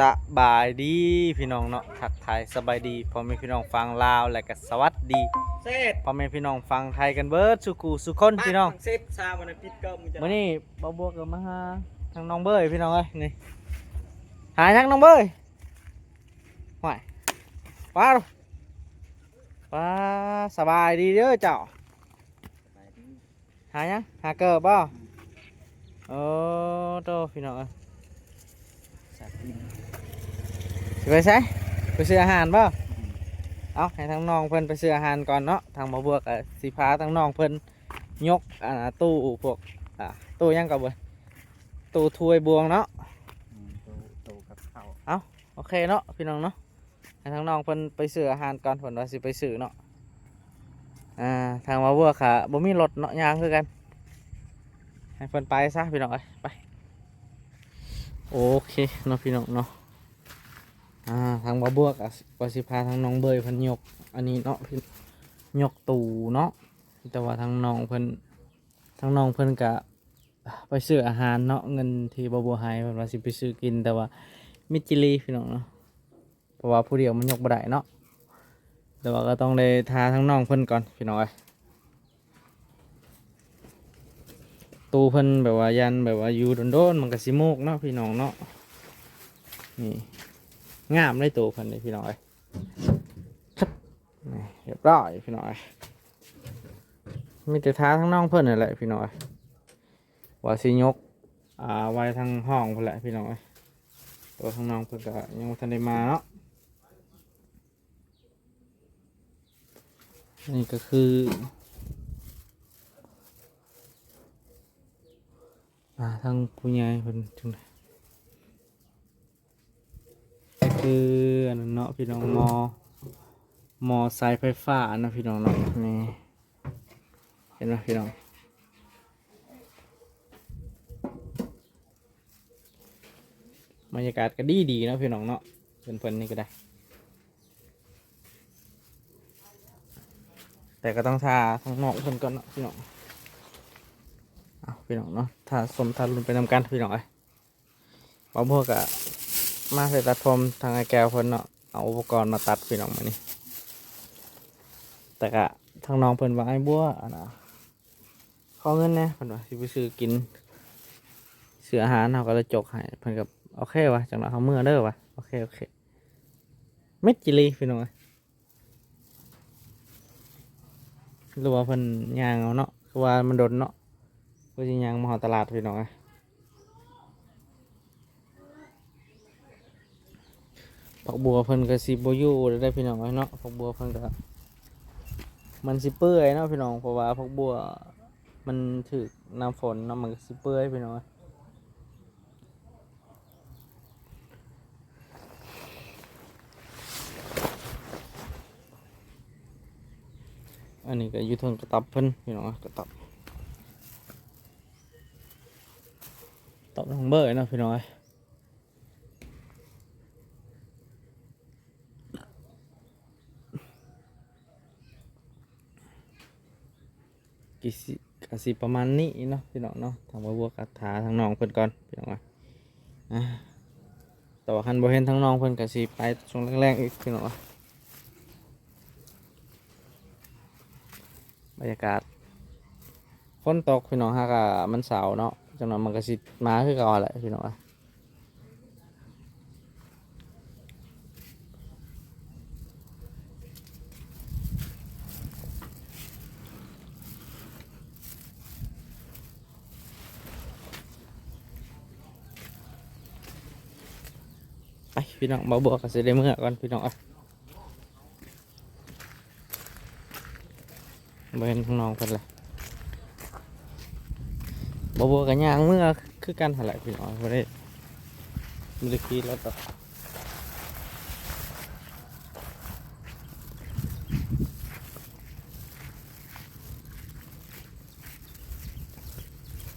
สบายดีพี่น้องเนาะทักทายสบายดีพ่อแม่พี่น้องฟังลาวและก็สวัสดีเสร็จพ่อแม่พี่น้องฟังไทยกันเบิดสุกูสุคนพี่น้องเซฟซาวันอาทิตย์ก็มึงจะมื้อนี้บ่บวกกับมาหาทางน้องเบยพี่น้องเอ้ยนี่หาทางน้องเบยห่วยป้าดูป้าสบายดีเด้อเจ้าหายังหาเกิบบ่โอ้โตพี่น้องเอ้ยสัตว์กิน สิไปใช้ไปซื้ออาหารบ่เอาให้ทางน้องเพิ่นไปซื้ออาหารก่อนเนาะทางบ่บวกกับสิพาทางน้องเพิ่นยกอ่าตู้พวกอ่าตู้หยังกับเบ่ตู้ถ้วยบวงเนาะอืมโตโตกับข้าวโอเคเนาะพี่น้องเนาะให้ทางน้องเพิ่นไปซื้ออาหารก่อนเพิ่นว่าสิไปซื้อเนาะอ่าทางบ่บวกค่ะบ่มีรถเนาะยางคือกันให้เพิ่นไปซะพี่น้องเอ้ยไปโอเคเนาะพี่น้องเนาะ อ่าทางบ่บวกอะว่าสิพาทางน้องเบยเพิ่นยก อันนี้เนาะพี่ยกตูเนาะแต่ว่าทางน้องเพิ่นทางน้องเพิ่นก็ไปซื้ออาหารเนาะเงินที่บ่บัวให้เพิ่นว่าสิไปซื้อกินแต่ว่ามิจิลีพี่น้องเนาะเพราะว่าผู้เดียวมันยกบ่ได้เนาะแต่ว่าก็ต้องได้ทาทั้งน้องเพิ่นก่อนพี่น้องเอ้ยตูเพิ่นแบบว่ายันแบบว่าอยู่โดนๆมันก็สิโมกเนาะพี่น้องเนาะนี่ งามเลยตูเพิ่นเลยพี่น้องเอ้ยชับนี่เรียบร้อยพี่น้อยมีแต่ท้าทั้งน้องเพิ่นนั่นแหละพี่น้อยว่าสิยกอ่าไว้ทางห้องเพิ่นแหละพี่น้อยตัวข้างน้อกเพิ่นก็ยังบ่ทันได้มาเนาะนี่ก็คืออ่าทางผู้ใหญ่เพิ่นจังไดก็ คืออันนั้นเนาะพี่น้องมอมอสายไฟฟ้านะพี่น้องเนาะนี่เห็นไหมพี่น้องบรรยากาศก็ดีดีนะพี่น้องเนาะเพื่อนๆนี่ก็ได้ แต่ก็ต้องทาทั้งนอกเพื่อนก่อนเนาะพี่น้องเอาพี่น้องเนาะทาสมทารุนไปนำกันพี่น้องไอ้บางพวกอะ มาใส่ตัดผมทางไอ้แก้วเพิ่นเนาะเอาอุปกรณ์มาตัดพี่น้องมานี่แต่กะทางน้องเพิ่นว่าไอ้บัวอะนะขอเงินแนะเพิ่นว่าสิไปซื้อกินซื้ออาหารเขาก็เลยจกให้เพิ่นกับโอเควะจังหวะเขาเมื่อเด้อวะโอเคโอเคเม็ดจิลีพี่น้องหรือว่าเพิ่นยางเอาเนาะคือว่ามันโดนเนาะเพิ่นสิยางมาหอตลาดพี่น้องอ้ย ผักบัวเพิ่นก็สิบ่อยู่ได้พี่น้องเอ้ยเนาะผักบัวเพิ่นก็มันสิเปื่อยเนาะพี่น้องเพราะว่าผักบัวมันถึกน้ำฝนเนาะมันก็สิเปื่อยพี่น้องอันนี้ก็อยู่เทิงกระตับเพิ่นพี่น้องกระตับตอบทางเบอร์เนาะพี่น้องเอ้ย กิสิกสิประมาณนี้เนาะพี่น้องเนาะทางบัวกัถาทางน้องเพิ่นก่อนพี่น้องอะแต่ว่าคันบ่เห็นทางน้องเพิ่นกสิไปช่วงแรกๆอีกพี่น้องบรรยากาศฝนตกพี่น้องฮะกะมันเสาเนาะจังนั้นมันกสิมาคือเก่าแหละพี่น้องอะ ไปพี่น้องมาบวกกันสิได้เมื่อก่อนพี่น้องอะบ่เห็นข้างนอกเพิ่นเลยบบวกกันย่างเมื่อคือกันหันหละพี่น้องบ่ได้บ่ได้ขี่รถดอก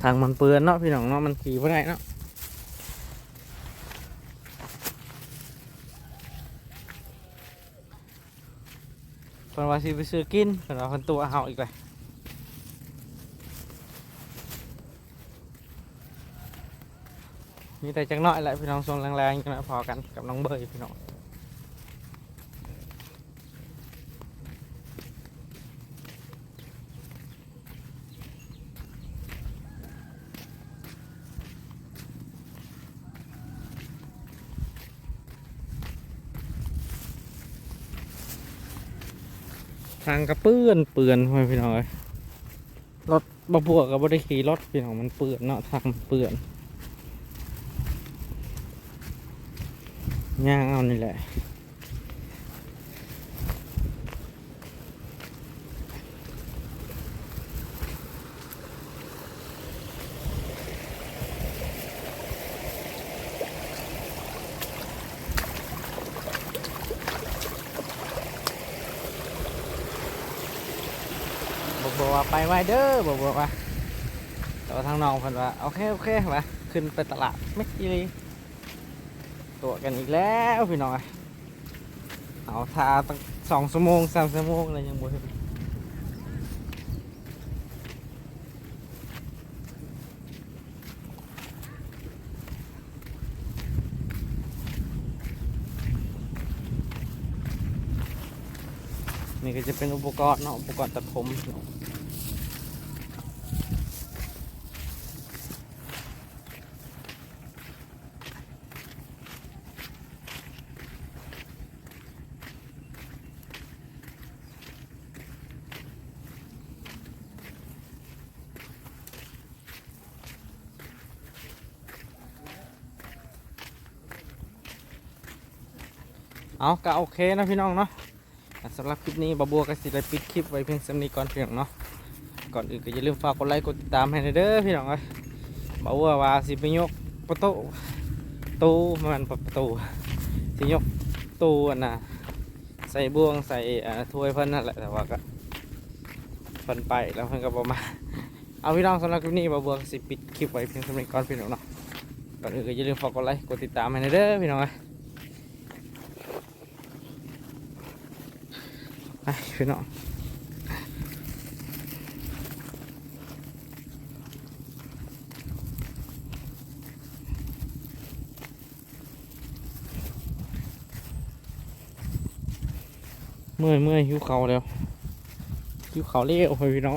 ทางมันเปื้อนเนาะพี่น้องเนาะมันขี่บ่ได้เนาะ เพิ่นว่าสิไปซื้อกินเพิ่นว่าเพิ่นตัวเฮาอีกเลยมีแต่จังน้อยแหละพี่น้องทรงแรงๆจังน้อยพอกันกับน้องเบยพี่น้อง ทางกระเปื้อนเปื่อนพี่น้องเอ้ยรถบะบวกกับบริขี่รถพี่น้องมันเปื่อนเนาะทางเปื่อนย่างเอานี่แหละ บอกว่าไปไวเด้อบอกบอกว่าแต่ว่าทางน้องเพิ่นว่าโอเคโอเคว่าขึ้นไปตลาดไม่กี่ลีตัวกันอีกแล้วพี่น้อยเอาทาตั้งสองชั่วโมงสามชั่วโมงอะไรยังบ่เห็นนี่ก็จะเป็นอุปกรณ์เนาะอุปกรณ์ตัดผม เอาก็โอเคนะพี่น้องเนาะสำหรับคลิปนี้บาบัวก็สิได้ปิดคลิปไว้เพียงสำนี้ก่อนเพี่น้องเนาะก่อนอื่นก็อย่าลืมฝากกดไลค์กดติดตามให้เด้อพี่น้องเอ้ยบาบัวว่าสิไปยกประตูตู้มันประตูสิยกตู้อันน่ะใส่บ่วงใส่ถ้วยเพิ่นนั่นแหละแต่ว่าก็เพิ่นไปแล้วเพิ่นก็บ่มาเอาพี่น้องสำหรับคลิปนี้บาบัวก็สิปิดคลิปไว้เพียงสำนี้ก่อนพี่น้องเนาะก่อนอื่นก็อย่าลืมฝากกดไลค์กดติดตามให้เด้อพี่น้องเอ้ย ไปพี่น้องเมื่อยเมื่อยหิวเขาแล้วหิวเขาเลี้ยวไปพี่น้อง